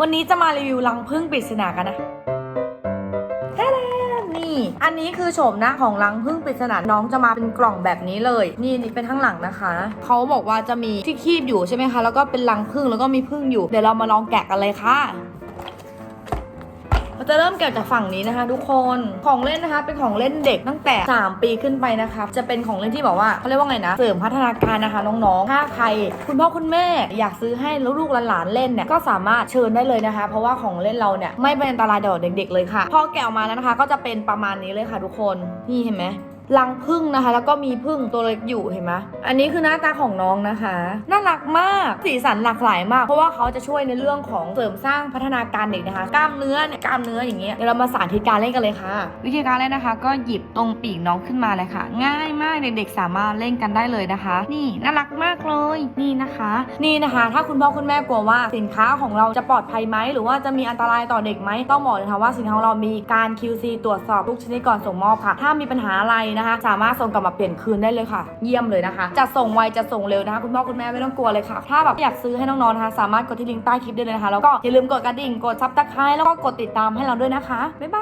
วันนี้จะมารีวิวรังพึ่งปริศนากันนะนี่ อันนี้คือโฉมหน้าของรังพึ่งปริศนา น้องจะมาเป็นกล่องแบบนี้เลย นี่นี่เป็นข้างหลังนะคะ เขาบอกว่าจะมีที่คีบอยู่ใช่ไหมคะ แล้วก็เป็นรังพึ่งแล้วก็มีพึ่งอยู่ เดี๋ยวเรามาลองแกะกันเลยค่ะ เราจะเริ่มเกะจากฝั่งนี้นะคะ ทุกคนของเล่นนะคะ เป็นของเล่นเด็กตั้งแต่ 3 ปีขึ้นไปนะคะจะเป็นของเล่นที่บอกว่าเขาเรียกว่าไงนะเสริมพัฒนาการนะคะน้องๆถ้าใคร คุณพ่อคุณแม่อยากซื้อให้ลูกๆหลานเล่นเนี่ยก็สามารถเชิญได้เลยนะคะ เพราะว่าของเล่นเราเนี่ยไม่เป็นอันตรายเด็กๆเลยค่ะพอแกะออกมาแล้วนะคะ ก็จะเป็นประมาณนี้เลยค่ะ ทุกคนนี่เห็นไหม รังพึ่งนะคะ แล้วก็มีพึ่งตัวเล็กอยู่เห็นไหมอันนี้คือหน้าตาของน้องนะคะ น่ารักมากสีสันหลากหลายมาก เพราะว่าเขาจะช่วยในเรื่องของเสริมสร้างพัฒนาการเด็กนะคะ กล้ามเนื้อเนี่ยกล้ามเนื้ออย่างเงี้ยเดี๋ยวเรามาสาธิตการเล่นกันเลยค่ะ วิธีการเล่นนะคะ ก็หยิบตรงปีกน้องขึ้นมาเลยค่ะ ง่ายมากเด็กๆสามารถเล่นกันได้เลยนะคะ นี่น่ารักมากเลยนี่นะคะ นี่นะคะ ถ้าคุณพ่อคุณแม่กลัวว่าสินค้าของเราจะปลอดภัยไหมหรือว่าจะมีอันตรายต่อเด็กไหมต้องบอกเลยค่ะว่าสินค้าของเรามีการ QC ตรวจสอบทุกชนิดก่อนส่งมอบค่ะ ถ้ามีปัญหาอะไรนะคะ สามารถส่งกลับมาเปลี่ยนคืนได้เลยค่ะ เยี่ยมเลยนะคะ จะส่งไวจะส่งเร็วนะคะ คุณพ่อคุณแม่ไม่ต้องกลัวเลยค่ะ ถ้าแบบอยากซื้อให้น้องๆนะคะสามารถกดที่ลิงก์ใต้คลิปได้เลยนะคะแล้วก็อย่าลืมกดกระดิ่งกดซับสไครต์แล้วก็กดติดตามให้เราด้วยนะคะบ๊ายบาย